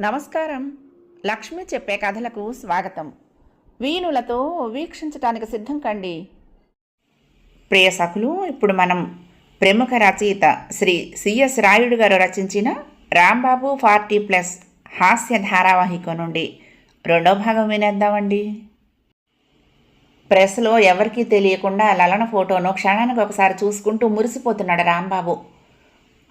నమస్కారం. లక్ష్మి చెప్పే కథలకు స్వాగతం. వీణులతో వీక్షించటానికి సిద్ధం కండి. ప్రియ సఖులు ఇప్పుడు మనం ప్రముఖ రచయిత శ్రీ సిఎస్ రాయుడు గారు రచించిన రాంబాబు ఫార్టీ ప్లస్ హాస్య ధారావాహిక నుండి రెండో భాగం వినేద్దామండి. ప్రెస్లో ఎవరికీ తెలియకుండా లలన ఫోటోను క్షణానికి ఒకసారి చూసుకుంటూ మురిసిపోతున్నాడు రాంబాబు.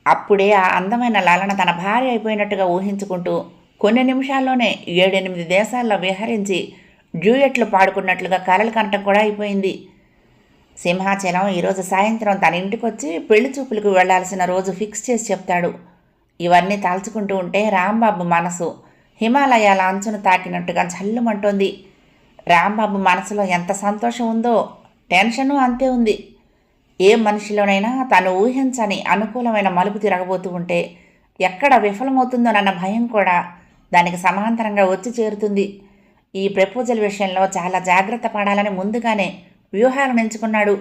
అప్పుడే ఆ అందమైన లలన తన భార్య అయిపోయినట్టుగా ఊహించుకుంటూ కొన్ని నిమిషాల్లోనే ఏడెనిమిది దేశాల్లో విహరించి డ్యూయెట్లు పాడుకున్నట్లుగా కలలు కంటం కూడా అయిపోయింది. సింహాచలం ఈరోజు సాయంత్రం తన ఇంటికొచ్చి పెళ్ళి చూపులకు వెళ్ళాల్సిన రోజు ఫిక్స్ చేసి చెప్తాడు. ఇవన్నీ తలుచుకుంటూ ఉంటే రాంబాబు మనసు హిమాలయాల అంచును తాకినట్టుగా జల్లుమంటోంది రాంబాబు మనసులో ఎంత సంతోషం ఉందో టెన్షను అంతే ఉంది. ఏ మనిషిలోనైనా తను ఊహించని అనుకూలమైన మలుపు తిరగబోతూ ఉంటే ఎక్కడ విఫలమవుతుందోనన్న భయం కూడా దానికి సమాంతరంగా వచ్చి చేరుతుంది. ఈ ప్రపోజల్ విషయంలో చాలా జాగ్రత్త పడాలని ముందుగానే వ్యూహాలను ఎంచుకున్నాడు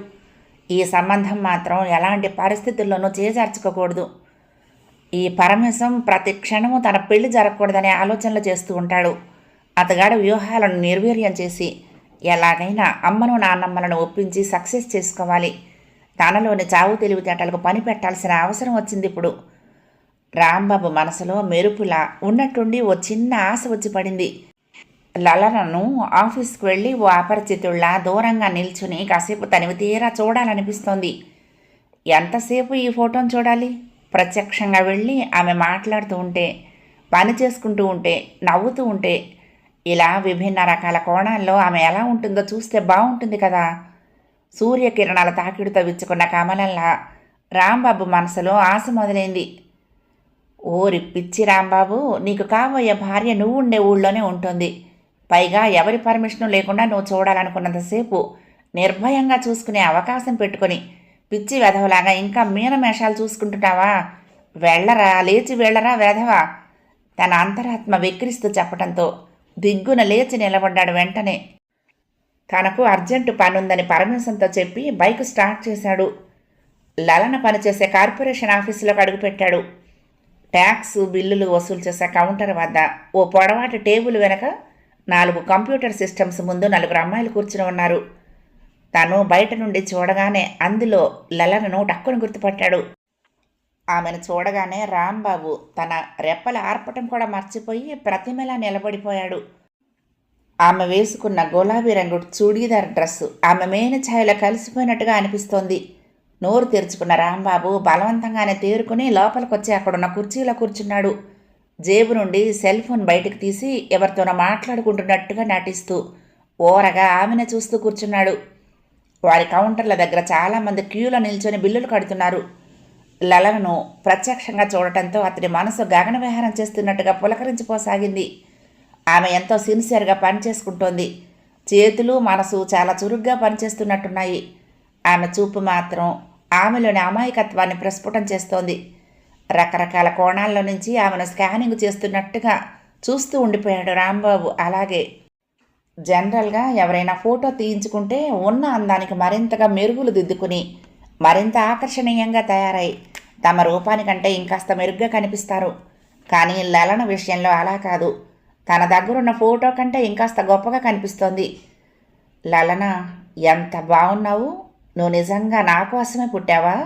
ఈ సంబంధం మాత్రం ఎలాంటి పరిస్థితుల్లోనూ చేజార్చుకోకూడదు. ఈ పరమేశం ప్రతి క్షణము తన పెళ్ళి జరగకూడదనే ఆలోచనలు చేస్తూ ఉంటాడు. అతగాడు వ్యూహాలను నిర్వీర్యం చేసి ఎలాగైనా అమ్మను నాన్నమ్మలను ఒప్పించి సక్సెస్ చేసుకోవాలి. తనలోని చావు తెలివితేటలకు పని పెట్టాల్సిన అవసరం వచ్చింది ఇప్పుడు. రాంబాబు మనసులో మెరుపులా ఉన్నట్టుండి ఓ చిన్న ఆశ వచ్చి పడింది. లలనను ఆఫీస్కి వెళ్ళి ఓ అపరిచితుళ్ళ దూరంగా నిల్చుని కాసేపు తనివి తీరా చూడాలనిపిస్తోంది. ఎంతసేపు ఈ ఫోటోను చూడాలి? ప్రత్యక్షంగా వెళ్ళి ఆమె మాట్లాడుతూ ఉంటే పని చేసుకుంటూ ఉంటే నవ్వుతూ ఉంటే ఇలా విభిన్న రకాల కోణాల్లో ఆమె ఎలా ఉంటుందో చూస్తే బాగుంటుంది కదా. సూర్యకిరణాల తాకిడితో విచ్చుకున్న కమలంలా రాంబాబు మనసులో ఆశ మొదలైంది. ఓరి పిచ్చి రాంబాబు నీకు కాబోయే భార్య నువ్వు ఉండే ఊళ్ళోనే ఉంటుంది. పైగా ఎవరి పర్మిషన్ లేకుండా నువ్వు చూడాలనుకున్నంతసేపు నిర్భయంగా చూసుకునే అవకాశం పెట్టుకొని పిచ్చి వెధవలాగా ఇంకా మీనమేషాలు చూసుకుంటున్నావా? వెళ్ళరా లేచి వెళ్ళరా వెధవా? తన అంతరాత్మ వెక్కిరిస్తూ చెప్పడంతో దిగ్గున లేచి నిలబడ్డాడు వెంటనే. తనకు అర్జెంటు పనుందని పరమేశంతో చెప్పి బైక్ స్టార్ట్ చేశాడు. లలన పనిచేసే కార్పొరేషన్ ఆఫీసులోకి అడుగుపెట్టాడు. ట్యాక్స్ బిల్లులు వసూలు చేసే కౌంటర్ వద్ద ఓ పొడవాటి టేబుల్ వెనక నాలుగు కంప్యూటర్ సిస్టమ్స్ ముందు నలుగురు అమ్మాయిలు కూర్చుని ఉన్నారు. తను బయట నుండి చూడగానే అందులో లలనను టక్కును గుర్తుపట్టాడు. ఆమెను చూడగానే రాంబాబు తన రెప్పల ఆర్పటం కూడా మర్చిపోయి ప్రతిమలా నిలబడిపోయాడు. ఆమె వేసుకున్న గులాబీ రంగు చూడీదార్ డ్రెస్సు ఆమె మేన ఛాయలో కలిసిపోయినట్టుగా అనిపిస్తోంది. నోరు తెరుచుకున్న రాంబాబు బలవంతంగానే తేరుకుని లోపలికొచ్చి అక్కడున్న కుర్చీలో కూర్చున్నాడు. జేబు నుండి సెల్ ఫోన్ బయటకు తీసి ఎవరితోనో మాట్లాడుకుంటున్నట్టుగా నటిస్తూ ఓరగా ఆమెను చూస్తూ కూర్చున్నాడు. వారి కౌంటర్ల దగ్గర చాలామంది క్యూలో నిల్చొని బిల్లులు కడుతున్నారు. లలలను ప్రత్యక్షంగా చూడటంతో అతని మనసు గగన విహారం చేస్తున్నట్టుగా పులకరించిపోసాగింది. ఆమె ఎంతో సిన్సియర్గా పనిచేసుకుంటోంది. చేతులు మనసు చాలా చురుగ్గా పనిచేస్తున్నట్టున్నాయి. ఆమె చూపు మాత్రం ఆమెలోని అమాయకత్వాన్ని ప్రస్ఫుటం చేస్తోంది. రకరకాల కోణాల్లో నుంచి ఆమెను స్కానింగ్ చేస్తున్నట్టుగా చూస్తూ ఉండిపోయాడు రాంబాబు. అలాగే జనరల్గా ఎవరైనా ఫోటో తీయించుకుంటే ఉన్న అందానికి మరింతగా మెరుగులు దిద్దుకుని మరింత ఆకర్షణీయంగా తయారై తమ రూపానికంటే ఇంకాస్త మెరుగ్గా కనిపిస్తారు. కానీ లలన విషయంలో అలా కాదు. తన దగ్గరున్న ఫోటో కంటే ఇంకాస్త గొప్పగా కనిపిస్తోంది. లలన ఎంత బాగున్నావు నువ్వు నిజంగా నా కోసమే పుట్టావా?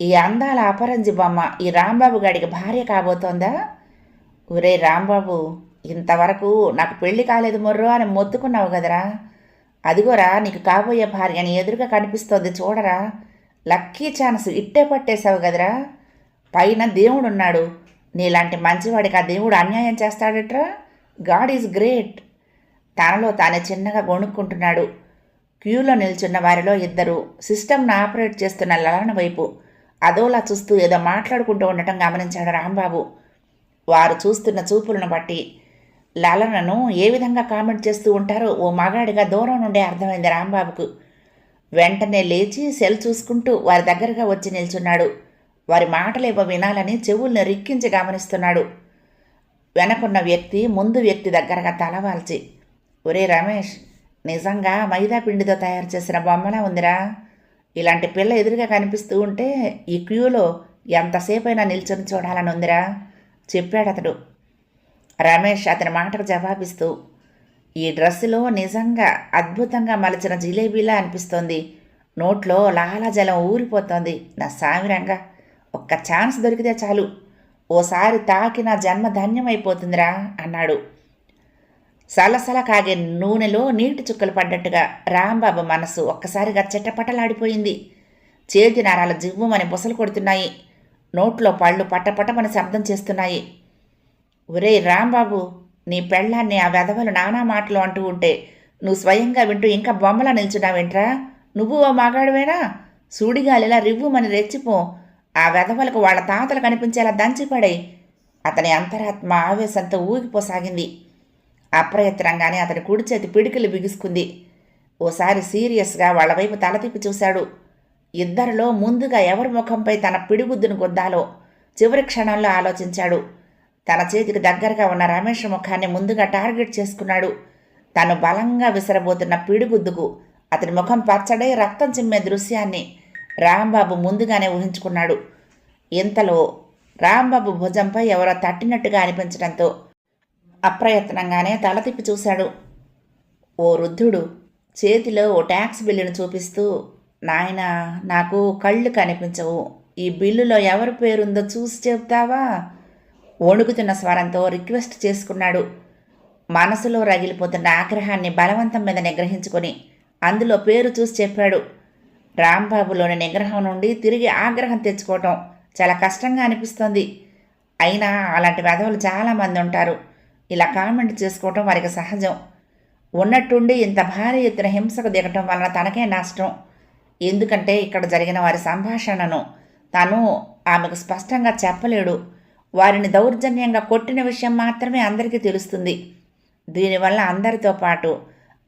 ఈ అందాల అపరంజి బొమ్మ ఈ రాంబాబు గడికి భార్య కాబోతోందా? ఒరే రాంబాబు ఇంతవరకు నాకు పెళ్ళి కాలేదు మొర్రో అని మొత్తుకున్నావు కదరా. అదిగోరా నీకు కాబోయే భార్య అని ఎదురుగా కనిపిస్తోంది చూడరా. లక్కీ ఛాన్స్ ఇట్టే పట్టేశావు కదరా. పైన దేవుడున్నాడు నీలాంటి మంచివాడికి ఆ దేవుడు అన్యాయం చేస్తాడట్రా? God is great. తనలో తానే చిన్నగా గొణుక్కుంటున్నాడు. క్యూలో నిల్చున్న వారిలో ఇద్దరు సిస్టమ్ను ఆపరేట్ చేస్తున్న లలన వైపు అదోలా చూస్తూ ఏదో మాట్లాడుకుంటూ ఉండటం గమనించాడు రాంబాబు. వారు చూస్తున్న చూపులను బట్టి లలనను ఏ విధంగా కామెంట్ చేస్తూ ఉంటారో ఓ మగాడిగా దూరం నుండే అర్థమైంది రాంబాబుకు. వెంటనే లేచి సెల్ చూసుకుంటూ వారి దగ్గరగా వచ్చి నిల్చున్నాడు. వారి మాటలేవో వినాలని చెవుల్ని రిక్కించి గమనిస్తున్నాడు. వెనకున్న వ్యక్తి ముందు వ్యక్తి దగ్గరగా తలవాల్చి ఒరే రమేష్ నిజంగా మైదా పిండితో తయారు చేసిన బొమ్మలా ఉందిరా. ఇలాంటి పిల్ల ఎదురుగా కనిపిస్తూ ఉంటే ఈ క్యూలో ఎంతసేపైనా నిల్చొని చూడాలని ఉందిరా చెప్పాడు అతడు రమేష్ అతని మాటకు జవాబిస్తూ ఈ డ్రెస్సులో నిజంగా అద్భుతంగా మలిచిన జిలేబీలా అనిపిస్తోంది. నోట్లో లాలాజలం ఊరిపోతోంది. నా సామిరంగా ఒక్క ఛాన్స్ దొరికితే చాలు. ఓసారి తాకి నా జన్మ ధన్యమైపోతుందిరా అన్నాడు. సలసల కాగే నూనెలో నీటి చుక్కలు పడ్డట్టుగా రాంబాబు మనసు ఒక్కసారిగా చెట్టపటలాడిపోయింది చేతి నరాలు జివ్వుమని బుసలు కొడుతున్నాయి. నోట్లో పళ్ళు పట్టపట్టమని శబ్దం చేస్తున్నాయి. ఒరే రాంబాబు నీ పెళ్ళాన్ని ఆ వెధవలు నానా మాటలు అంటూ ఉంటే నువ్వు స్వయంగా వింటూ ఇంకా బొమ్మలా నిల్చున్నావేంట్రా? నువ్వు ఓ మగాడువేనా? సూడిగాలిలా రివ్వుమని రెచ్చిపో. ఆ వెధవలకు వాళ్ళ తాతలు కనిపించేలా దంచిపడే అతని అంతరాత్మ ఆవేశంతో ఊగిపోసాగింది. అప్రయత్నంగానే అతని కుడి చేతి పిడికిలు బిగుసుకుంది. ఓసారి సీరియస్గా వాళ్ళ వైపు తల తిప్పి చూశాడు. ఇద్దరిలో ముందుగా ఎవరి ముఖంపై తన పిడిగుద్దును గుద్దాలో చివరి క్షణంలో ఆలోచించాడు. తన చేతికి దగ్గరగా ఉన్న రమేష్ ముఖాన్ని ముందుగా టార్గెట్ చేసుకున్నాడు. తను బలంగా విసరబోతున్న పిడిగుద్దుకు అతని ముఖం పచ్చడై రక్తం చిమ్మే దృశ్యాన్ని రాంబాబు ముందుగానే ఊహించుకున్నాడు. ఇంతలో రాంబాబు భుజంపై ఎవరో తట్టినట్టుగా అనిపించడంతో అప్రయత్నంగానే తల తిప్పి చూశాడు. ఓ వృద్ధుడు చేతిలో ఓ ట్యాక్స్ బిల్లును చూపిస్తూ నాయనా నాకు కళ్ళు కనిపించవు. ఈ బిల్లులో ఎవరి పేరుందో చూసి చెప్తావా వణుకుతున్న స్వరంతో రిక్వెస్ట్ చేసుకున్నాడు. మనసులో రగిలిపోతున్న ఆగ్రహాన్ని బలవంతం మీద నిగ్రహించుకొని అందులో పేరు చూసి చెప్పాడు. రాంబాబులోని నిగ్రహం నుండి తిరిగి ఆగ్రహం తెచ్చుకోవటం చాలా కష్టంగా అనిపిస్తుంది. అయినా అలాంటి వెధవులు చాలామంది ఉంటారు. ఇలా కామెంట్ చేసుకోవటం వారికి సహజం. ఉన్నట్టుండి ఇంత భారీ ఎత్తున హింసకు దిగటం వలన తనకే నష్టం. ఎందుకంటే ఇక్కడ జరిగిన వారి సంభాషణను తను ఆమెకు స్పష్టంగా చెప్పలేడు. వారిని దౌర్జన్యంగా కొట్టిన విషయం మాత్రమే అందరికీ తెలుస్తుంది. దీనివల్ల అందరితో పాటు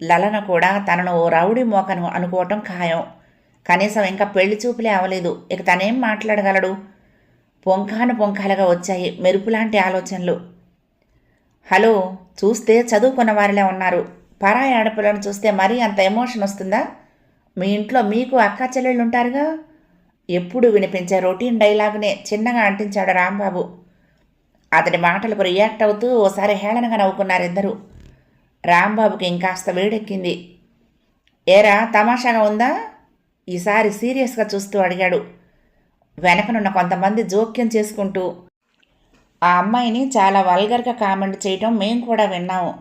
లలన కూడా తనను ఓ రౌడీ మోకను అనుకోవటం ఖాయం. కనీసం ఇంకా పెళ్ళి చూపులే అవలేదు. ఇక తనేం మాట్లాడగలడు? పొంకాను పొంకాలుగా వచ్చాయి మెరుపులాంటి ఆలోచనలు. హలో చూస్తే చదువుకున్న వారిలే ఉన్నారు. పరాయి ఆడపిల్లను చూస్తే మరీ అంత ఎమోషన్ వస్తుందా? మీ ఇంట్లో మీకు అక్క చెల్లెళ్ళు ఉంటారుగా ఎప్పుడు వినిపించే రొటీన్ డైలాగునే చిన్నగా అంటించాడు రాంబాబు. అతని మాటలకు రియాక్ట్ అవుతూ ఓసారి హేళనగా నవ్వుకున్నారిద్దరూ రాంబాబుకి ఇంకాస్త వేడెక్కింది. ఏరా తమాషాగా ఉందా? ఈసారి సీరియస్గా చూస్తూ అడిగాడు. వెనకనున్న కొంతమంది జోక్యం చేసుకుంటూ ఆ అమ్మాయిని చాలా వల్గర్గా కామెంట్ చేయటం మేం కూడా విన్నాము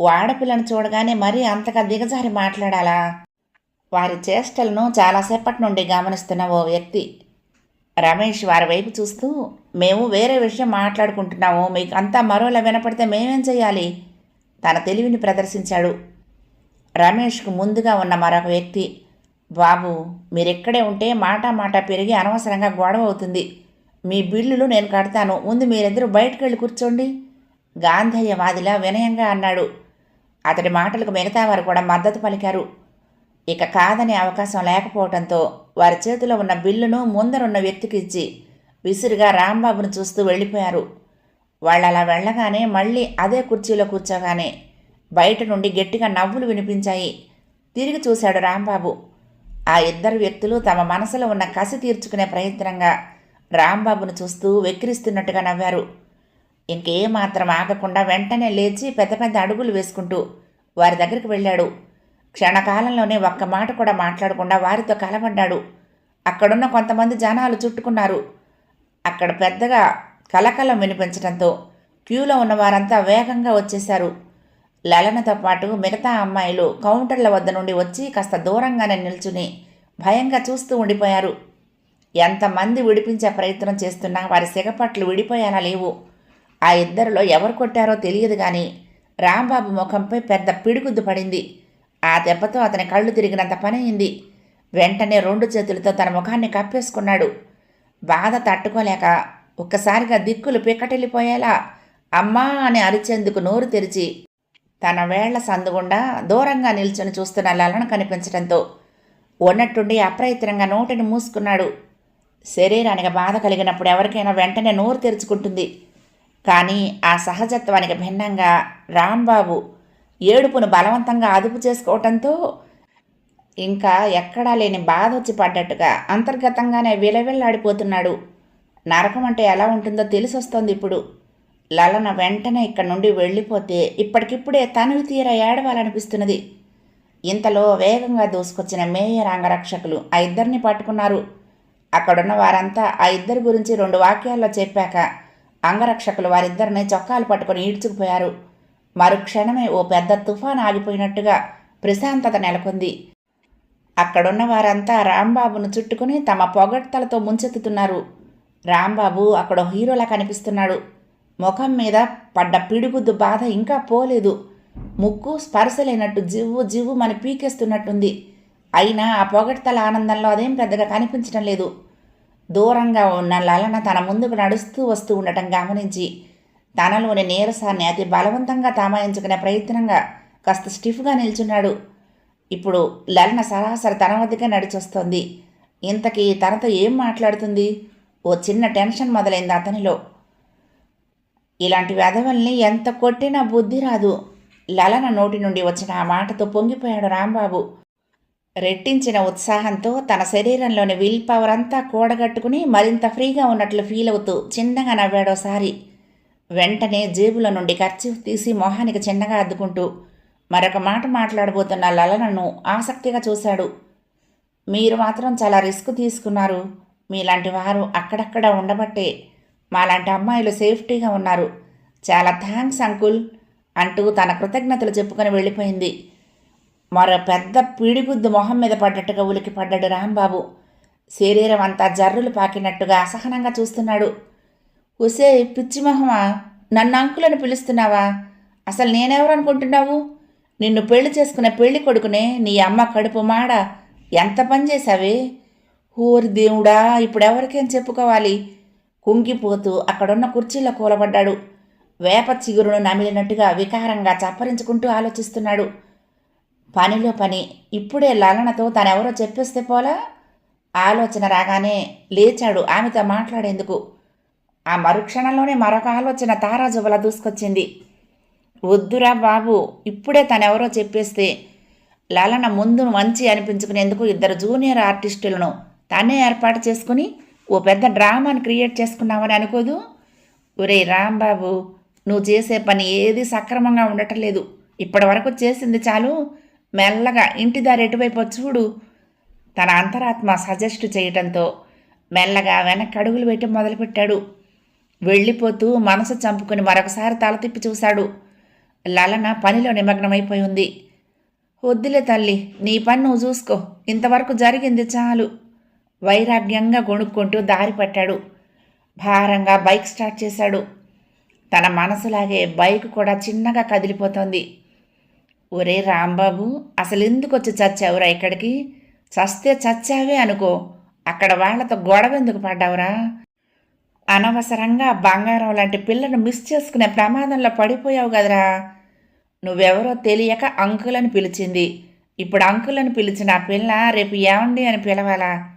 ఓ ఆడపిల్లను చూడగానే మరీ అంతగా దిగజారి మాట్లాడాలా? వారి చేష్టలను చాలాసేపటి నుండి గమనిస్తున్న ఓ వ్యక్తి రమేష్ వారి వైపు చూస్తూ మేము వేరే విషయం మాట్లాడుకుంటున్నాము. మీకు అంతా మరోలా వినపడితే మేమేం చేయాలి? తన తెలివిని ప్రదర్శించాడు. రమేష్కు ముందుగా ఉన్న మరొక వ్యక్తి బాబు మీరెక్కడే ఉంటే మాట మాట పెరిగి అనవసరంగా గొడవ అవుతుంది. మీ బిల్లులు నేను కడతాను. ముందు మీరిద్దరూ బయటకు వెళ్ళి కూర్చోండి. గాంధేయవాదిలా వినయంగా అన్నాడు. అతడి మాటలకు మిగతా వారు కూడా మద్దతు పలికారు. ఇక కాదనే అవకాశం లేకపోవడంతో వారి చేతిలో ఉన్న బిల్లును ముందరున్న వ్యక్తికి ఇచ్చి విసిరిగా రాంబాబును చూస్తూ వెళ్ళిపోయారు. వాళ్ళు అలా వెళ్ళగానే మళ్ళీ అదే కుర్చీలో కూర్చోగానే బయట నుండి గట్టిగా నవ్వులు వినిపించాయి. తిరిగి చూశాడు రాంబాబు. ఆ ఇద్దరు వ్యక్తులు తమ మనసులో ఉన్న కసి తీర్చుకునే ప్రయత్నంగా రాంబాబును చూస్తూ వెక్కిరిస్తున్నట్టుగా నవ్వారు. ఇంకేమాత్రం ఆగకుండా వెంటనే లేచి పెద్ద పెద్ద అడుగులు వేసుకుంటూ వారి దగ్గరికి వెళ్ళాడు. క్షణకాలంలోనే ఒక్క మాట కూడా మాట్లాడకుండా వారితో కలబడ్డాడు అక్కడున్న కొంతమంది జనాలు చుట్టుకున్నారు. అక్కడ పెద్దగా కలకలం వినిపించడంతో క్యూలో ఉన్న వారంతా వేగంగా వచ్చేశారు. లలనతో పాటు మిగతా అమ్మాయిలు కౌంటర్ల వద్ద నుండి వచ్చి కాస్త దూరంగానే నిల్చుని భయంగా చూస్తూ ఉండిపోయారు. ఎంతమంది విడిపించే ప్రయత్నం చేస్తున్నా వారి సిగపట్లు విడిపోయేలా లేవు. ఆ ఇద్దరిలో ఎవరు కొట్టారో తెలియదు కానీ రాంబాబు ముఖంపై పెద్ద పిడుగుద్దు పడింది. ఆ దెబ్బతో అతని కళ్ళు తిరిగినంత పని అయింది వెంటనే రెండు చేతులతో తన ముఖాన్ని కప్పేసుకున్నాడు. బాధ తట్టుకోలేక ఒక్కసారిగా దిక్కులు పిక్కటిల్లిపోయేలా అమ్మా అని అరిచేందుకు నోరు తెరిచి తన వేళ్ళ సందుగుండా దూరంగా నిల్చొని చూస్తున్న లలన కనిపించడంతో ఉన్నట్టుండి అప్రయత్నంగా నోటిని మూసుకున్నాడు. శరీరానికి బాధ కలిగినప్పుడు ఎవరికైనా వెంటనే నోరు తెరుచుకుంటుంది. కానీ ఆ సహజత్వానికి భిన్నంగా రాంబాబు ఏడుపును బలవంతంగా అదుపు చేసుకోవటంతో ఇంకా ఎక్కడా లేని బాధ వచ్చి పడ్డట్టుగా అంతర్గతంగానే విలవిల్లాడిపోతున్నాడు. నరకం అంటే ఎలా ఉంటుందో తెలిసొస్తోంది ఇప్పుడు. లలన వెంటనే ఇక్కడి నుండి వెళ్ళిపోతే ఇప్పటికిప్పుడే తనువి తీర ఏడవాలనిపిస్తున్నది. ఇంతలో వేగంగా దూసుకొచ్చిన మేయర్ అంగరక్షకులు ఆ ఇద్దరిని పట్టుకున్నారు. అక్కడున్న వారంతా ఆ ఇద్దరి గురించి రెండు వాక్యాల్లో చెప్పాక అంగరక్షకులు వారిద్దరిని చొక్కాలు పట్టుకొని ఈడ్చుకుపోయారు. మరుక్షణమే ఓ పెద్ద తుఫాన్ ఆగిపోయినట్టుగా ప్రశాంతత నెలకొంది. అక్కడున్న వారంతా రాంబాబును చుట్టుకుని తమ పొగడ్తలతో ముంచెత్తుతున్నారు. రాంబాబు అక్కడ హీరోలా కనిపిస్తున్నాడు. ముఖం మీద పడ్డ పిడుగుద్దు బాధ ఇంకా పోలేదు. ముక్కు స్పర్శ లేనట్టు జివ్వు జివ్వు మన పీకేస్తున్నట్టుంది. అయినా ఆ పొగడ్తల ఆనందంలో అదేం పెద్దగా కనిపించడం లేదు. దూరంగా ఉన్న లలన తన ముందుకు నడుస్తూ వస్తూ ఉండటం గమనించి తనలోని నీరసాన్ని అతి బలవంతంగా తామాయించుకునే ప్రయత్నంగా కాస్త స్టిఫ్గా నిల్చున్నాడు. ఇప్పుడు లలన సరాసరి తన వద్దకే నడిచొస్తోంది. ఇంతకీ తనతో ఏం మాట్లాడుతుంది? ఓ చిన్న టెన్షన్ మొదలైంది అతనిలో. ఇలాంటి వెధవల్ని ఎంత కొట్టినా బుద్ధి రాదు. లలన నోటి నుండి వచ్చిన ఆ మాటతో పొంగిపోయాడు రాంబాబు. రెట్టించిన ఉత్సాహంతో తన శరీరంలోని విల్ పవర్ అంతా కూడగట్టుకుని మరింత ఫ్రీగా ఉన్నట్లు ఫీల్ అవుతూ చిన్నగా నవ్వాడోసారి వెంటనే జేబుల నుండి ఖర్చు తీసి మొహానికి చిన్నగా అద్దుకుంటూ మరొక మాట మాట్లాడబోతున్న లలనను ఆసక్తిగా చూశాడు. మీరు మాత్రం చాలా రిస్క్ తీసుకున్నారు. మీలాంటి వారు అక్కడక్కడ ఉండబట్టే మాలాంటి అమ్మాయిలు సేఫ్టీగా ఉన్నారు. చాలా థ్యాంక్స్ అంకుల్ అంటూ తన కృతజ్ఞతలు చెప్పుకొని వెళ్ళిపోయింది. మరో పెద్ద పీడిగుద్దు మొహం మీద పడ్డట్టుగా ఉలికి పడ్డాడు రాంబాబు. శరీరం అంతా జర్రులు పాకినట్టుగా అసహనంగా చూస్తున్నాడు. ఒసే పిచ్చిమహమా నన్ను అంకులను పిలుస్తున్నావా? అసలు నేనెవరనుకుంటున్నావు నిన్ను పెళ్ళి చేసుకునే పెళ్ళి కొడుకునే నీ అమ్మ కడుపు మాడ. ఎంత పని చేశావే? ఊరి దేవుడా ఇప్పుడెవరికేం చెప్పుకోవాలి? కుంగిపోతూ అక్కడున్న కుర్చీలో కూలబడ్డాడు. వేప చిగురును నమిలినట్టుగా వికారంగా చప్పరించుకుంటూ ఆలోచిస్తున్నాడు. పనిలో పని ఇప్పుడే లలనతో తనెవరో చెప్పేస్తే పోలా? ఆలోచన రాగానే లేచాడు ఆమెతో మాట్లాడేందుకు. ఆ మరుక్షణంలోనే మరొక ఆలోచన తారాజువల దూసుకొచ్చింది. వద్దురా బాబు ఇప్పుడే తనెవరో చెప్పేస్తే లలన ముందు మంచి అనిపించుకునేందుకు ఇద్దరు జూనియర్ ఆర్టిస్టులను తనే ఏర్పాటు చేసుకుని ఓ పెద్ద డ్రామాని క్రియేట్ చేసుకున్నామని అనుకోదు? ఒరే రాంబాబు నువ్వు చేసే పని ఏది సక్రమంగా ఉండటం లేదు ఇప్పటి వరకు చేసింది చాలు. మెల్లగా ఇంటి దారి ఎటువైపు చూడు. తన అంతరాత్మ సజెస్ట్ చేయటంతో మెల్లగా వెనక్కి అడుగులు పెట్టి మొదలుపెట్టాడు. వెళ్ళిపోతూ మనసు చంపుకుని మరొకసారి తల తిప్పి చూశాడు. లలన పనిలో నిమగ్నమైపోయి ఉంది వద్దులే తల్లి నీ పని నువ్వు చూసుకో. ఇంతవరకు జరిగింది చాలు. వైరాగ్యంగా గొణుక్కుంటూ దారి పట్టాడు. భారంగా బైక్ స్టార్ట్ చేశాడు. తన మనసులాగే బైక్ కూడా చిన్నగా కదిలిపోతోంది. ఒరే రాంబాబు అసలు ఎందుకు వచ్చి చచ్చావురా ఇక్కడికి? చస్తే చచ్చావే అనుకో. అక్కడ వాళ్ళతో గొడవ ఎందుకు పడ్డావురా? అనవసరంగా బంగారం లాంటి పిల్లను మిస్ చేసుకునే ప్రమాదంలో పడిపోయావు కదరా. నువ్వెవరో తెలియక అంకులను పిలిచింది. ఇప్పుడు అంకులను పిలిచిన ఆ పిల్ల రేపు ఏమండి అని పిలవాలా?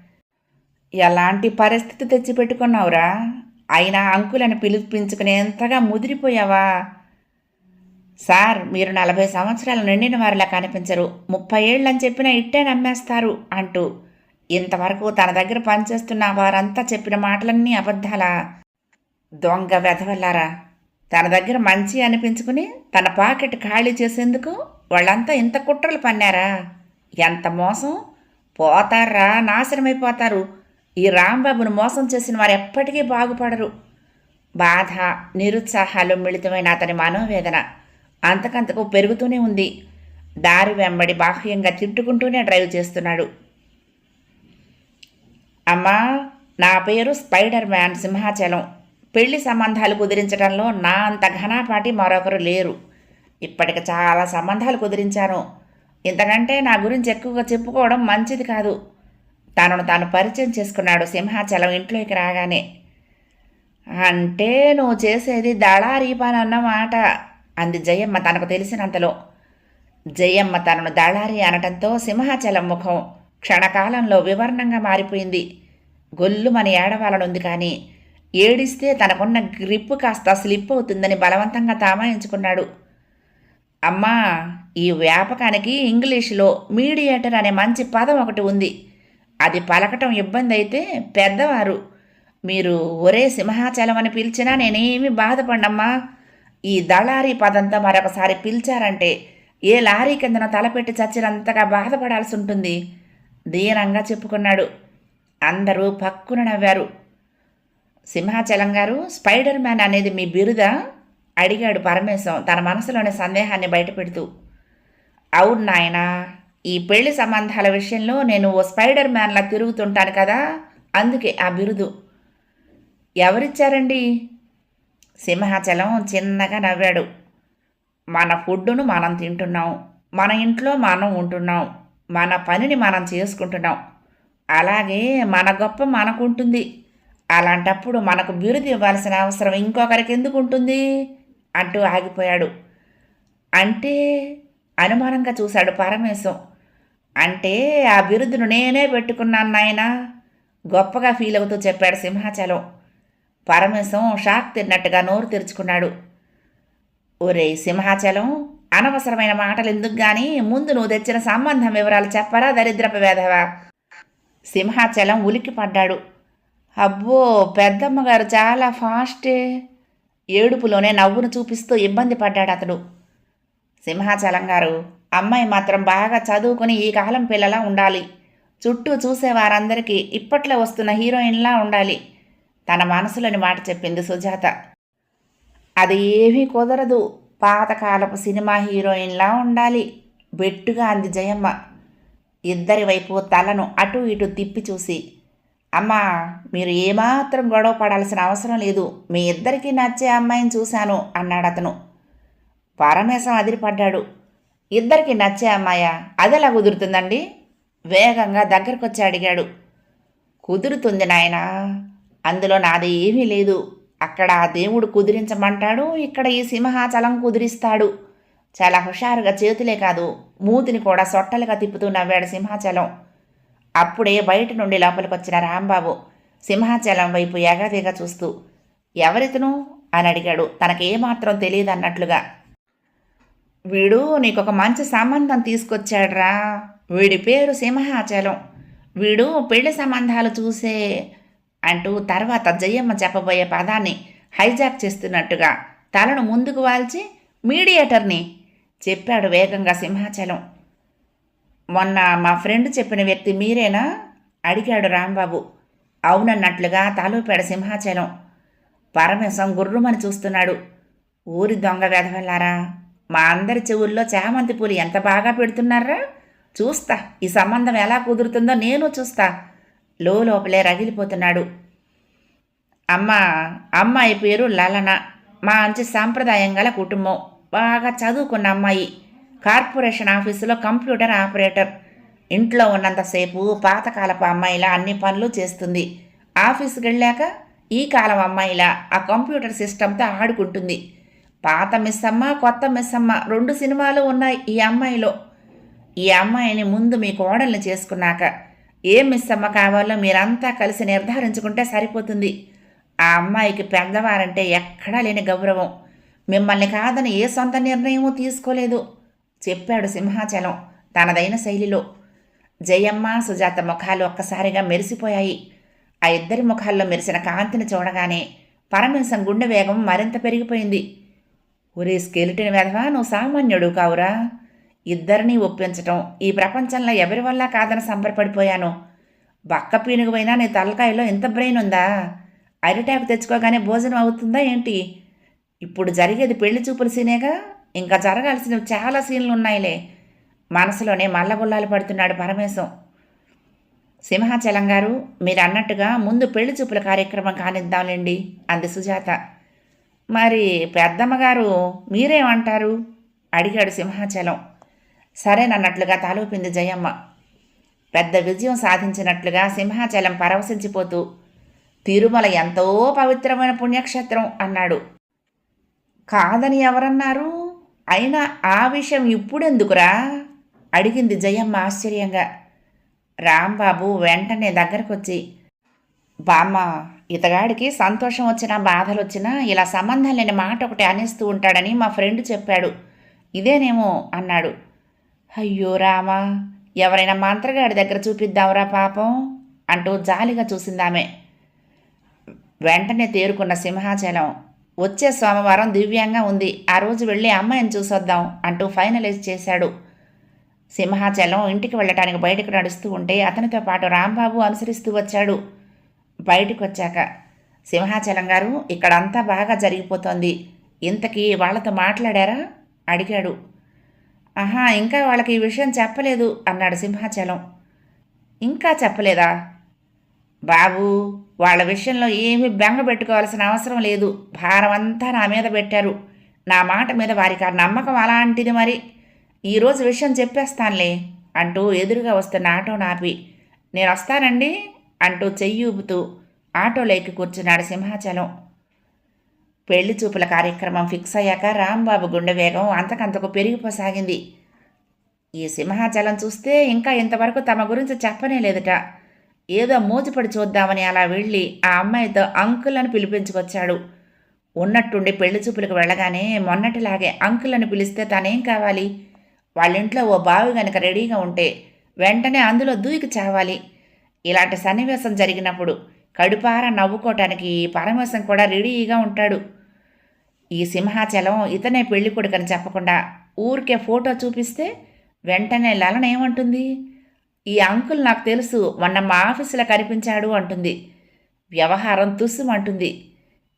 ఎలాంటి పరిస్థితి తెచ్చిపెట్టుకున్నావురా? అయినా అంకులని పిలిపించుకునేంతగా ముదిరిపోయావా? సార్ మీరు నలభై సంవత్సరాలు నిండిన వారిలా కనిపించరు. ముప్పై ఏళ్ళని చెప్పినా ఇట్టే నమ్మేస్తారు అంటూ ఇంతవరకు తన దగ్గర పనిచేస్తున్న వారంతా చెప్పిన మాటలన్నీ అబద్ధాలా? దొంగ వెధవల్లారా? తన దగ్గర మంచి అనిపించుకుని తన పాకెట్ ఖాళీ చేసేందుకు వాళ్ళంతా ఇంత కుట్రలు పన్నారా? ఎంత మోసం? పోతారా? నాశనమైపోతారు. ఈ రాంబాబును మోసం చేసిన వారు ఎప్పటికీ బాగుపడరు. బాధ నిరుత్సాహాలు మిళితమైన అతని మనోవేదన అంతకంతకు పెరుగుతూనే ఉంది. దారి వెంబడి బాహ్యంగా తిట్టుకుంటూనే డ్రైవ్ చేస్తున్నాడు. అమ్మా నా పేరు స్పైడర్ మ్యాన్ సింహాచలం. పెళ్ళి సంబంధాలు కుదిరించడంలో నా అంత ఘనాపాటి మరొకరు లేరు. ఇప్పటికి చాలా సంబంధాలు కుదిరించాను. ఇంతకంటే నా గురించి ఎక్కువగా చెప్పుకోవడం మంచిది కాదు. తనను తాను పరిచయం చేసుకున్నాడు సింహాచలం ఇంట్లోకి రాగానే. అంటే నువ్వు చేసేది దళారీ పని అన్నమాట అంది జయమ్మ తనకు తెలిసినంతలో. జయమ్మ తనను దళారి అనటంతో సింహాచలం ముఖం క్షణకాలంలో వివరణంగా మారిపోయింది. గొల్లుమని ఏడవాలనుంది కానీ ఏడిస్తే తనకున్న గ్రిప్ కాస్త స్లిప్ అవుతుందని బలవంతంగా తామాయించుకున్నాడు. అమ్మా ఈ వ్యాపకానికి ఇంగ్లీషులో మీడియేటర్ అనే మంచి పదం ఒకటి ఉంది. అది పలకటం ఇబ్బంది అయితే పెద్దవారు. మీరు ఒరే సింహాచలం అని పిలిచినా నేనేమి బాధపడమ్మా ఈ దళారీ పదంతో మరొకసారి పిలిచారంటే ఏ లారీ కిందన తలపెట్టి చచ్చినంతగా బాధపడాల్సి ఉంటుంది దీనంగా చెప్పుకున్నాడు. అందరూ పక్కున నవ్వారు. సింహాచలం గారు స్పైడర్ మ్యాన్ అనేది మీ బిరుదా? అడిగాడు పరమేశం తన మనసులోని సందేహాన్ని బయటపెడుతూ. అవును నాయనా ఈ పెళ్ళి సంబంధాల విషయంలో నేను ఓ స్పైడర్ మ్యాన్లా తిరుగుతుంటాను కదా? అందుకే ఆ బిరుదు. ఎవరిచ్చారండి? సింహాచలం చిన్నగా నవ్వాడు. మన ఫుడ్డును మనం తింటున్నాం. మన ఇంట్లో మనం ఉంటున్నాం. మన పనిని మనం చేసుకుంటున్నాం. అలాగే మన గొప్ప మనకుంటుంది. అలాంటప్పుడు మనకు బిరుదు ఇవ్వాల్సిన అవసరం ఇంకొకరికి ఎందుకు ఉంటుంది? అంటూ ఆగిపోయాడు. అంటే అనుమానంగా చూశాడు పరమేశం. అంటే ఆ బిరుదును నేనే పెట్టుకున్నాను నాయన గొప్పగా ఫీల్ అవుతూ చెప్పాడు సింహాచలం. పరమేశం షాక్ తిన్నట్టుగా నోరు తెరుచుకున్నాడు. ఒరే సింహాచలం అనవసరమైన మాటలు ఎందుకు గాని? ముందు నువ్వు తెచ్చిన సంబంధం వివరాలు చెప్పరా దరిద్రపు వేధవా? సింహాచలం ఉలికి పడ్డాడు అబ్బో పెద్దమ్మగారు చాలా ఫాస్టే. ఏడుపులోనే నవ్వును చూపిస్తూ ఇబ్బంది పడ్డాడు అతడు. సింహాచలం గారు అమ్మాయి మాత్రం బాగా చదువుకుని ఈ కాలం పిల్లలా ఉండాలి. చుట్టూ చూసే వారందరికీ ఇప్పట్లో వస్తున్న హీరోయిన్లా ఉండాలి. తన మనసులోని మాట చెప్పింది సుజాత. అది ఏమీ కుదరదు. పాతకాలపు సినిమా హీరోయిన్లా ఉండాలి. బెట్టుగా అంది జయమ్మ. ఇద్దరి వైపు తలను అటు ఇటు తిప్పి చూసి అమ్మా మీరు ఏమాత్రం గొడవ పడాల్సిన అవసరం లేదు. మీ ఇద్దరికీ నచ్చే అమ్మాయిని చూశాను అన్నాడు అతను. పరమేశం అదిరిపడ్డాడు. ఇద్దరికి నచ్చే అమ్మాయా? అదెలా కుదురుతుందండి? వేగంగా దగ్గరకొచ్చి అడిగాడు. కుదురుతుంది నాయనా. అందులో నాది ఏమీ లేదు. అక్కడ ఆ దేవుడు కుదిరించమంటాడు ఇక్కడ ఈ సింహాచలం కుదిరిస్తాడు. చాలా హుషారుగా చేతులే కాదు మూతిని కూడా సొట్టలుగా తిప్పుతూ నవ్వాడు సింహాచలం. అప్పుడే బయట నుండి లోపలికొచ్చిన రాంబాబు సింహాచలం వైపు ఎగదిగా చూస్తూ ఎవరితను? అని అడిగాడు. తనకేమాత్రం తెలియదు అన్నట్లుగా. వీడు నీకొక మంచి సంబంధం తీసుకొచ్చాడ్రా. వీడి పేరు సింహాచలం. వీడు పెళ్ళి సంబంధాలు చూసే అంటూ తర్వాత జయమ్మ చెప్పబోయే పదాన్ని హైజాక్ చేస్తున్నట్టుగా తలను ముందుకు వాల్చి మీడియేటర్ని చెప్పాడు వేగంగా సింహాచలం. మొన్న మా ఫ్రెండ్ చెప్పిన వ్యక్తి మీరేనా? అడిగాడు రాంబాబు. అవునన్నట్లుగా తాలూపాడు సింహాచలం. పరమేశం గుర్రుమని చూస్తున్నాడు. ఊరి దొంగ వెధవల్లారా? మా అందరి చెవుల్లో చామంతి పూలు ఎంత బాగా పెడుతున్నారా? చూస్తా ఈ సంబంధం ఎలా కుదురుతుందో నేను చూస్తా. లోపలే రగిలిపోతున్నాడు. అమ్మ అమ్మాయి పేరు లలన. మా మంచి సాంప్రదాయం గల కుటుంబం. బాగా చదువుకున్న అమ్మాయి. కార్పొరేషన్ ఆఫీసులో కంప్యూటర్ ఆపరేటర్. ఇంట్లో ఉన్నంతసేపు పాతకాలపు అమ్మాయిలా అన్ని పనులు చేస్తుంది. ఆఫీస్కి వెళ్ళాక ఈ కాలం అమ్మాయిలా ఆ కంప్యూటర్ సిస్టంతో ఆడుకుంటుంది. పాత మిస్సమ్మ కొత్త మిస్సమ్మ రెండు సినిమాలు ఉన్నాయి ఈ అమ్మాయిలో. ఈ అమ్మాయిని ముందు మీ కోడల్ని చేసుకున్నాక ఏ మిస్సమ్మ కావాలో మీరంతా కలిసి నిర్ధారించుకుంటే సరిపోతుంది. ఆ అమ్మాయికి పెద్దవారంటే ఎక్కడా లేని గౌరవం. మిమ్మల్ని కాదని ఏ సొంత నిర్ణయమూ తీసుకోలేదు. చెప్పాడు సింహాచలం తనదైన శైలిలో. జయమ్మ సుజాత ముఖాలు ఒక్కసారిగా మెరిసిపోయాయి. ఆ ఇద్దరి ముఖాల్లో మెరిసిన కాంతిని చూడగానే పరమేశం గుండె వేగం మరింత పెరిగిపోయింది. ఒరే స్కెలిటిన్ వెధవా నువ్వు సామాన్యుడు కావురా. ఇద్దరినీ ఒప్పించటం. ఈ ప్రపంచంలో ఎవరి వల్ల కాదని సంబరపడిపోయాను? బక్క పీనుగుపోయినా నీ తలకాయలో ఇంత బ్రెయిన్ ఉందా? అరిటాకు తెచ్చుకోగానే భోజనం అవుతుందా ఏంటి? ఇప్పుడు జరిగేది పెళ్ళి చూపుల సీనేగా? ఇంకా జరగాల్సినవి చాలా సీన్లు ఉన్నాయిలే. మనసులోనే మల్లగుల్లాలు పడుతున్నాడు పరమేశం. సింహాచలం గారు మీరు అన్నట్టుగా ముందు పెళ్ళి చూపుల కార్యక్రమం కానిద్దాంలేండి అంది సుజాత. మరి పెద్దమ్మగారు మీరేమంటారు? అడిగాడు సింహాచలం. సరేనన్నట్లుగా తలూపింది జయమ్మ. పెద్ద విజయం సాధించినట్లుగా సింహాచలం పరవశించిపోతూ తిరుమల ఎంతో పవిత్రమైన పుణ్యక్షేత్రం అన్నాడు. కాదని ఎవరన్నారు? అయినా ఆ విషయం ఇప్పుడెందుకురా? అడిగింది జయమ్మ ఆశ్చర్యంగా. రాంబాబు వెంటనే దగ్గరకొచ్చి బామ్మ ఇతగాడికి సంతోషం వచ్చినా బాధలు వచ్చినా ఇలా సంబంధం లేని మాట ఒకటి అనేస్తూ ఉంటాడని మా ఫ్రెండ్ చెప్పాడు. ఇదేనేమో అన్నాడు. అయ్యో రామా ఎవరైనా మంత్రగాడి దగ్గర చూపిద్దాంరా పాపం అంటూ జాలిగా చూసిందామె. వెంటనే తేరుకున్న సింహాచలం వచ్చే సోమవారం దివ్యంగా ఉంది ఆ రోజు వెళ్ళి అమ్మాయిని చూసొద్దాం అంటూ ఫైనలైజ్ చేశాడు. సింహాచలం ఇంటికి వెళ్ళటానికి బయటకు నడుస్తూ ఉంటే అతనితో పాటు రాంబాబు అనుసరిస్తూ వచ్చాడు. బయటకు వచ్చాక సింహాచలం గారు ఇక్కడంతా బాగా జరిగిపోతోంది. ఇంతకీ వాళ్ళతో మాట్లాడారా? అడిగాడు. ఆహా ఇంకా వాళ్ళకి ఈ విషయం చెప్పలేదు అన్నాడు సింహాచలం. ఇంకా చెప్పలేదా? బాబు వాళ్ళ విషయంలో ఏమీ బెంగ పెట్టుకోవాల్సిన అవసరం లేదు. భారమంతా నా మీద పెట్టారు. నా మాట మీద వారికి ఆ నమ్మకం అలాంటిది మరి. ఈరోజు విషయం చెప్పేస్తానులే అంటూ ఎదురుగా వస్తున్న ఆటో నాపి. నేను వస్తానండి అంటూ చెయ్యి ఊపుతూ ఆటోలోకి కూర్చున్నాడు సింహాచలం. పెళ్ళి చూపుల కార్యక్రమం ఫిక్స్ అయ్యాక రాంబాబు గుండె వేగం అంతకంతకు పెరిగిపోసాగింది. ఈ సింహాచలం చూస్తే ఇంకా ఇంతవరకు తమ గురించి చెప్పనే లేదుట. ఏదో మోజుపడి చూద్దామని అలా వెళ్ళి ఆ అమ్మాయితో అంకుల్ అని పిలిపించుకొచ్చాడు. ఉన్నట్టుండి పెళ్ళి చూపులకు వెళ్ళగానే మొన్నటిలాగే అంకుల్ అని పిలిస్తే తనేం కావాలి? వాళ్ళింట్లో ఓ బావి గనక రెడీగా ఉంటే వెంటనే అందులో దూకి చావాలి. ఇలాంటి సన్నివేశం జరిగినప్పుడు కడుపార నవ్వుకోవటానికి పరమేశం కూడా రెడీగా ఉంటాడు. ఈ సింహాచలం ఇతనే పెళ్ళి కొడుకని చెప్పకుండా ఊరికే ఫోటో చూపిస్తే వెంటనే లలన ఏమంటుంది? ఈ అంకుల్ నాకు తెలుసు మొన్న మా ఆఫీసులో కనిపించాడు అంటుంది. వ్యవహారం తుస్సుమంటుంది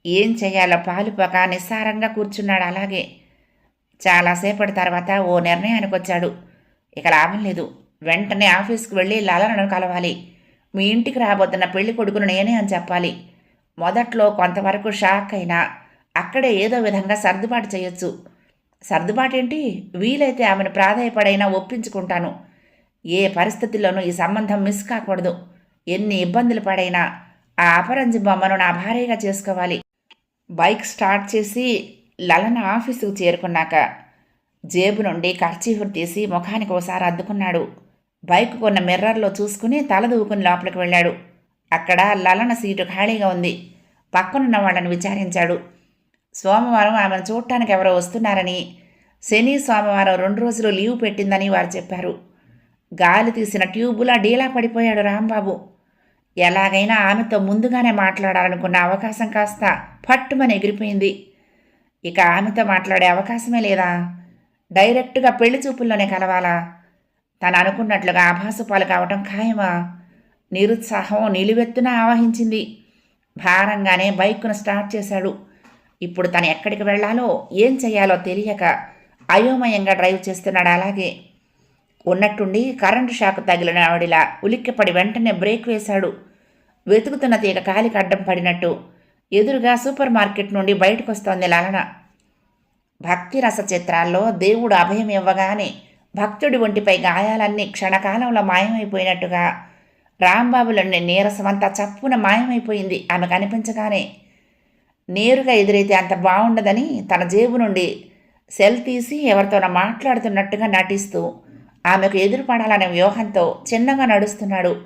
ఏం చేయాలో పాలుపోక నిస్సారంగా కూర్చున్నాడు అలాగే. చాలాసేపటి తర్వాత ఓ నిర్ణయానికి వచ్చాడు. ఇక లాభం లేదు. వెంటనే ఆఫీస్కి వెళ్ళి లలనను కలవాలి. మీ ఇంటికి రాబోతున్న పెళ్ళి కొడుకును నేనే అని చెప్పాలి. మొదట్లో కొంతవరకు షాక్ అయినా అక్కడే ఏదో విధంగా సర్దుబాటు చేయొచ్చు. సర్దుబాటు ఏంటి వీలైతే ఆమెను ప్రాధాయపడైనా ఒప్పించుకుంటాను. ఏ పరిస్థితుల్లోనూ ఈ సంబంధం మిస్ కాకూడదు. ఎన్ని ఇబ్బందులు పడైనా ఆ అపరంజి బొమ్మను నా భార్యగా చేసుకోవాలి. బైక్ స్టార్ట్ చేసి లలన ఆఫీసుకు చేరుకున్నాక జేబు నుండి కర్చీఫ్ తీసి ముఖానికి ఒకసారి అద్దుకున్నాడు. బైక్ కొన్న మిర్రర్లో చూసుకుని తలదూకుని లోపలికి వెళ్ళాడు. అక్కడ లలన సీటు ఖాళీగా ఉంది. పక్కనున్న వాళ్ళని విచారించాడు. సోమవారం ఆమెను చూడటానికి ఎవరో వస్తున్నారని శని సోమవారం రెండు రోజులు లీవ్ పెట్టిందని వారు చెప్పారు. గాలి తీసిన ట్యూబులా డీలా పడిపోయాడు రాంబాబు. ఎలాగైనా ఆమెతో ముందుగానే మాట్లాడాలనుకున్న అవకాశం కాస్త పట్టుమని ఎగిరిపోయింది. ఇక ఆమెతో మాట్లాడే అవకాశమే లేదా? డైరెక్ట్గా పెళ్ళి చూపుల్లోనే కలవాలా? తను అనుకున్నట్లుగా ఆభాసపాలు కావటం ఖాయమా? నిరుత్సాహం నిలువెత్తున ఆవహించింది. భారంగానే బైక్ను స్టార్ట్ చేశాడు. ఇప్పుడు తను ఎక్కడికి వెళ్ళాలో ఏం చేయాలో తెలియక అయోమయంగా డ్రైవ్ చేస్తున్నాడు అలాగే. ఉన్నట్టుండి కరెంటు షాక్ తగిలిన ఆవిడిలా ఉలిక్కిపడి వెంటనే బ్రేక్ వేశాడు. వెతుకుతున్న తీగ కాలికి అడ్డం పడినట్టు ఎదురుగా సూపర్ మార్కెట్ నుండి బయటకు వస్తోంది లలన. భక్తి రస చిత్రాల్లో దేవుడు అభయం ఇవ్వగానే భక్తుడి ఒంటిపై గాయాలన్నీ క్షణకాలంలో మాయమైపోయినట్టుగా రాంబాబులోని నీరసమంతా చప్పున మాయమైపోయింది ఆమె కనిపించగానే. నేరుగా ఎదురైతే అంత బాగుండదని తన జేబు నుండి సెల్ తీసి ఎవరితోనో మాట్లాడుతున్నట్టుగా నటిస్తూ ఆమెకు ఎదురుపడాలనే వ్యూహంతో చిన్నగా నడుస్తున్నాడు.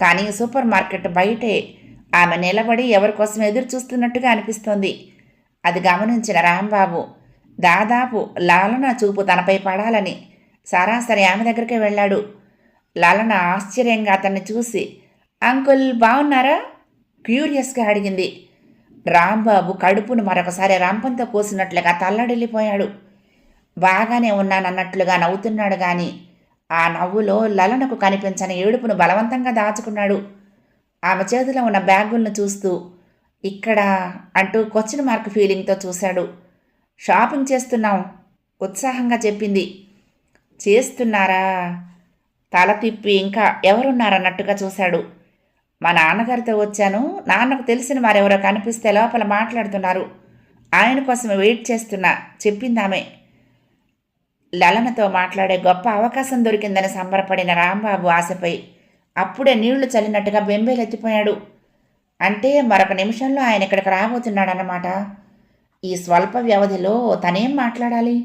కానీ సూపర్ మార్కెట్ బయటే ఆమె నిలబడి ఎవరికోసం ఎదురు చూస్తున్నట్టుగా అనిపిస్తోంది. అది గమనించిన రాంబాబు దాదాపు లాలన చూపు తనపై పడాలని సరాసరి ఆమె దగ్గరికి వెళ్ళాడు. లాలన ఆశ్చర్యంగా అతన్ని చూసి అంకుల్ బాగున్నారా? క్యూరియస్గా అడిగింది. రాంబాబు కడుపును మరొకసారి రంపంతో కోసినట్లుగా తల్లడిల్లిపోయాడు. బాగానే ఉన్నానన్నట్లుగా నవ్వుతున్నాడు గాని ఆ నవ్వులో లలనకు కనిపించని ఏడుపును బలవంతంగా దాచుకున్నాడు. ఆమె చేతిలో ఉన్న బ్యాగులను చూస్తూ ఇక్కడ? అంటూ క్వశ్చన్ మార్క్ ఫీలింగ్తో చూశాడు. షాపింగ్ చేస్తున్నాం ఉత్సాహంగా చెప్పింది. చేస్తున్నారా? తల తిప్పి ఇంకా ఎవరున్నారన్నట్టుగా చూశాడు. మా నాన్నగారితో వచ్చాను. నాన్నకు తెలిసిన వారెవరో కనిపిస్తే లోపల మాట్లాడుతున్నారు. ఆయన కోసం వెయిట్ చేస్తున్నా చెప్పిందామే. లలనతో మాట్లాడే గొప్ప అవకాశం దొరికిందని సంబరపడిన రాంబాబు ఆశపై అప్పుడే నీళ్ళు చల్లినట్టుగా బెంబేలెత్తిపోయాడు. అంటే మరొక నిమిషంలో ఆయన ఇక్కడికి రాబోతున్నాడన్నమాట. ఈ స్వల్ప వ్యవధిలో తనేం మాట్లాడాలి?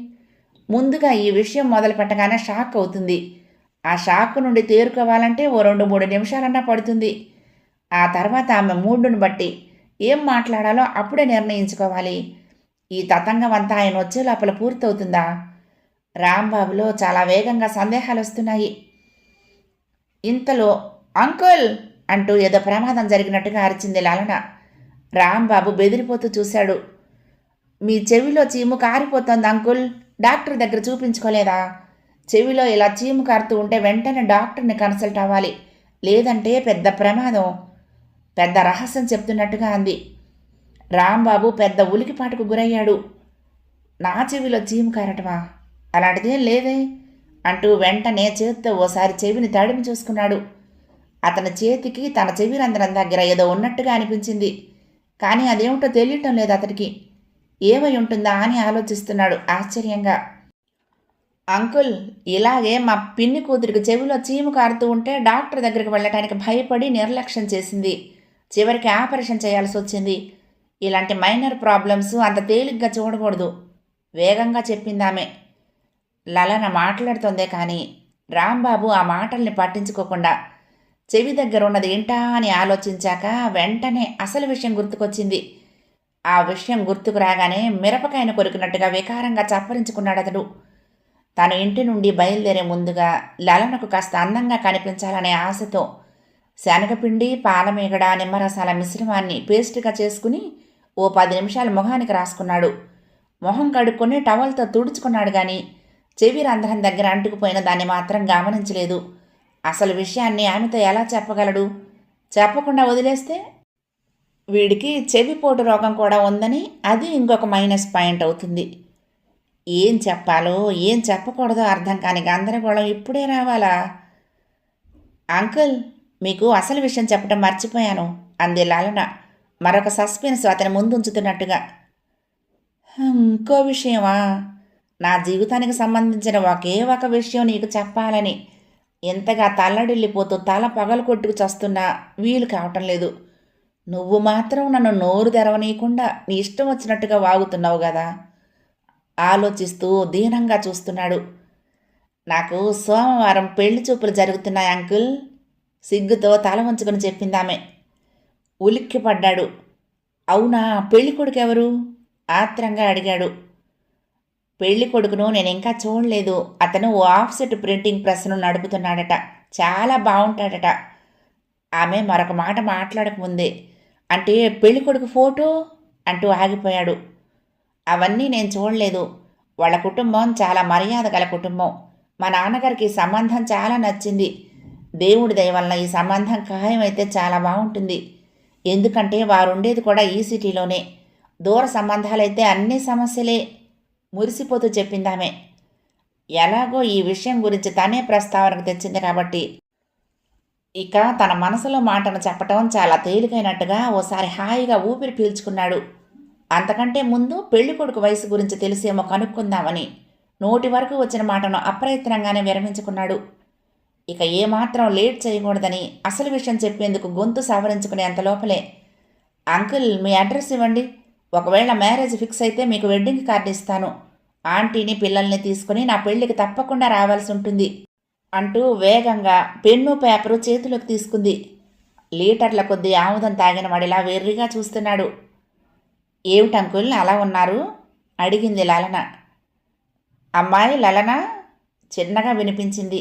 ముందుగా ఈ విషయం మొదలు పెట్టగానే షాక్ అవుతుంది. ఆ షాక్ నుండి తేరుకోవాలంటే ఓ రెండు మూడు నిమిషాలన్నా పడుతుంది. ఆ తర్వాత ఆమె మూడును బట్టి ఏం మాట్లాడాలో అప్పుడే నిర్ణయించుకోవాలి. ఈ తతంగం అంతా ఆయన వచ్చే లోపల పూర్తవుతుందా? రాంబాబులో చాలా వేగంగా సందేహాలు వస్తున్నాయి. ఇంతలో అంకుల్! అంటూ ఏదో ప్రమాదం జరిగినట్టుగా అరిచింది లలన. రాంబాబు బెదిరిపోతూ చూశాడు. మీ చెవిలో చీము కారిపోతోంది అంకుల్! డాక్టర్ దగ్గర చూపించుకోలేదా? చెవిలో ఇలా చీము కారుతూ ఉంటే వెంటనే డాక్టర్ని కన్సల్ట్ అవ్వాలి. లేదంటే పెద్ద ప్రమాదం. పెద్ద రహస్యం చెప్తున్నట్టుగా అంది. రాంబాబు పెద్ద ఉలికిపాటుకు గురయ్యాడు. నా చెవిలో చీము కారటమా? అలాంటిదేం లేదే అంటూ వెంటనే చేత్తో ఓసారి చెవిని తడిమి చూసుకున్నాడు. అతని చేతికి తన చెవి రంధ్రం దగ్గర ఏదో ఉన్నట్టుగా అనిపించింది. కానీ అదేమిటో తెలియటం లేదు అతడికి. ఏమై ఉంటుందా అని ఆలోచిస్తున్నాడు ఆశ్చర్యంగా. అంకుల్ ఇలాగే మా పిన్ని కూతురికి చెవిలో చీము కారుతూ ఉంటే డాక్టర్ దగ్గరికి వెళ్ళటానికి భయపడి నిర్లక్ష్యం చేసింది. చివరికి ఆపరేషన్ చేయాల్సి వచ్చింది. ఇలాంటి మైనర్ ప్రాబ్లమ్స్ అంత తేలిగ్గా చూడకూడదు. వేగంగా చెప్పిందామె లలన మాట్లాడుతోందే కానీ రాంబాబు ఆ మాటల్ని పట్టించుకోకుండా చెవి దగ్గర ఉన్నది ఏంటా అని ఆలోచించాక వెంటనే అసలు విషయం గుర్తుకొచ్చింది. ఆ విషయం గుర్తుకు రాగానే మిరపకాయను కొరికినట్టుగా వికారంగా చప్పరించుకున్నాడు అతడు. తను ఇంటి నుండి బయలుదేరే ముందుగా లలనకు కాస్త అందంగా కనిపించాలనే ఆశతో శనగపిండి పాలమేగడ నిమ్మరసాల మిశ్రమాన్ని పేస్ట్గా చేసుకుని ఓ పది నిమిషాలు మొహానికి రాసుకున్నాడు. మొహం కడుక్కొని టవల్తో తుడుచుకున్నాడు కానీ చెవి రంధ్రం దగ్గర అంటుకుపోయిన దాన్ని మాత్రం గమనించలేదు. అసలు విషయాన్ని ఆమెతో ఎలా చెప్పగలడు? చెప్పకుండా వదిలేస్తే? వీడికి చెవిపోటు రోగం కూడా ఉందని అది ఇంకొక మైనస్ పాయింట్ అవుతుంది. ఏం చెప్పాలో ఏం చెప్పకూడదో అర్థం కాని గందరగోళం ఇప్పుడే రావాలా? అంకుల్ మీకు అసలు విషయం చెప్పడం మర్చిపోయాను అంది లాలన. మరొక సస్పెన్స్ అతని ముందుంచుతున్నట్టుగా. ఇంకో విషయమా? నా జీవితానికి సంబంధించిన ఒకే ఒక విషయం నీకు చెప్పాలని. ఎంతగా తల్లడిల్లిపోతూ తల పగలు కొట్టుకు చస్తున్నా వీలు కావటం లేదు. నువ్వు మాత్రం నన్ను నోరు తెరవనీయకుండా నీ ఇష్టం వచ్చినట్టుగా వాగుతున్నావు కదా ఆలోచిస్తూ దీనంగా చూస్తున్నాడు. నాకు సోమవారం పెళ్ళి చూపులు జరుగుతున్నాయి అంకుల్. సిగ్గుతో తల వంచుకొని చెప్పిందామె ఉలిక్కిపడ్డాడు. అవునా పెళ్ళి కొడుకు ఎవరు? ఆత్రంగా అడిగాడు. పెళ్ళి కొడుకును నేను ఇంకా చూడలేదు. అతను ఓ ఆఫ్సెట్ ప్రింటింగ్ ప్రెస్ను నడుపుతున్నాడట. చాలా బాగుంటాడట ఆమె మరొక మాట మాట్లాడకముందే. అంటే పెళ్ళి కొడుకు ఫోటో? అంటూ ఆగిపోయాడు. అవన్నీ నేను చూడలేదు. వాళ్ళ కుటుంబం చాలా మర్యాద గల కుటుంబం. మా నాన్నగారికి సంబంధం చాలా నచ్చింది. దేవుడి దయ ఈ సంబంధం ఖాయమైతే చాలా బాగుంటుంది. ఎందుకంటే వారు ఉండేది కూడా ఈ సిటీలోనే. దూర సంబంధాలైతే అన్ని సమస్యలే మురిసిపోతూ చెప్పిందామె. ఎలాగో ఈ విషయం గురించి తనే ప్రస్తావనకు తెచ్చింది కాబట్టి. ఇక తన మనసులో మాటను చెప్పటం చాలా తేలికైనట్టుగా ఓసారి హాయిగా ఊపిరి పీల్చుకున్నాడు. అంతకంటే ముందు పెళ్ళి కొడుకు వయసు గురించి తెలిసేమో కనుక్కుందామని. నోటి వరకు వచ్చిన మాటను అప్రయత్నంగానే విరమించుకున్నాడు. ఇక ఏమాత్రం లేట్ చేయకూడదని అసలు విషయం చెప్పేందుకు గొంతు సవరించుకునే అంత లోపలే. అంకుల్ మీ అడ్రస్ ఇవ్వండి. ఒకవేళ మ్యారేజ్ ఫిక్స్ అయితే మీకు వెడ్డింగ్ కార్డు ఇస్తాను. ఆంటీని పిల్లల్ని తీసుకుని నా పెళ్ళికి తప్పకుండా రావాల్సి ఉంటుంది అంటూ వేగంగా పెన్ను పేపరు చేతిలోకి తీసుకుంది. లీటర్ల కొద్దీ ఆముదం తాగిన వాడిలా వెర్రిగా చూస్తున్నాడు. ఏమిటంకుల్ అలా ఉన్నారు? అడిగింది లలన. అమ్మాయి లలన? చిన్నగా వినిపించింది.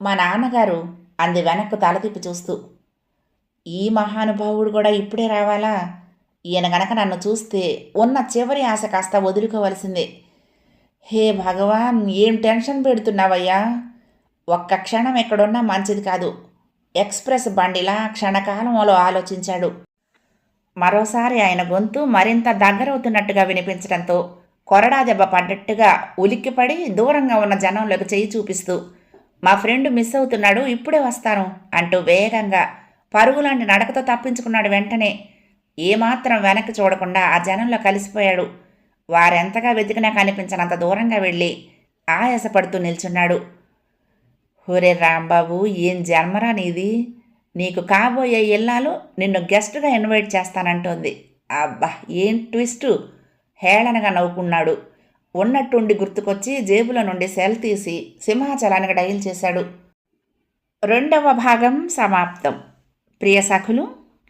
మా నాన్నగారు అంది వెనక్కు తల తిప్పి చూస్తూ. ఈ మహానుభావుడు కూడా ఇప్పుడే రావాలా? ఈయన గనక నన్ను చూస్తే ఉన్న చివరి ఆశ కాస్త వదులుకోవలసిందే. హే భగవాన్ ఏం టెన్షన్ పెడుతున్నావయ్యా? ఒక్క క్షణం ఎక్కడున్నా మంచిది కాదు. ఎక్స్ప్రెస్ బండిలా క్షణకాలంలో ఆలోచించాడు. మరోసారి ఆయన గొంతు మరింత దగ్గరవుతున్నట్టుగా వినిపించడంతో కొరడా దెబ్బ పడ్డట్టుగా ఉలిక్కిపడి దూరంగా ఉన్న జనంలోకి చేయి చూపిస్తూ మా ఫ్రెండ్ మిస్ అవుతున్నాడు ఇప్పుడే వస్తాను అంటూ వేగంగా పరుగులాంటి నడకతో తప్పించుకున్నాడు వెంటనే. ఏమాత్రం వెనక్కి చూడకుండా ఆ జనంలో కలిసిపోయాడు. వారెంతగా వెతికినా కనిపించనంత దూరంగా వెళ్ళి ఆయాసపడుతూ నిల్చున్నాడు. ఒరే రాంబాబు ఏం జన్మరా నీది? నీకు కాబోయే ఇల్లాలు నిన్ను గెస్ట్గా ఇన్వైట్ చేస్తానంటోంది. అబ్బా ఏం ట్విస్టు! హేళనగా నవ్వుకున్నాడు. ఉన్నట్టుండి గుర్తుకొచ్చి జేబుల నుండి సెల్ తీసి సింహాచలానికి డైల్ చేశాడు. రెండవ భాగం సమాప్తం. ప్రియ సఖులు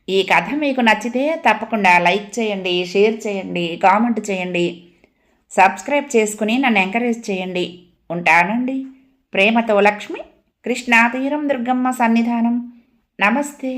ఈ కథ మీకు నచ్చితే తప్పకుండా లైక్ చేయండి షేర్ చేయండి కామెంట్ చేయండి. సబ్స్క్రైబ్ చేసుకుని నన్ను ఎంకరేజ్ చేయండి. ఉంటానండి. ప్రేమతో లక్ష్మి కృష్ణాతీరం దుర్గమ్మ సన్నిధానం. నమస్తే.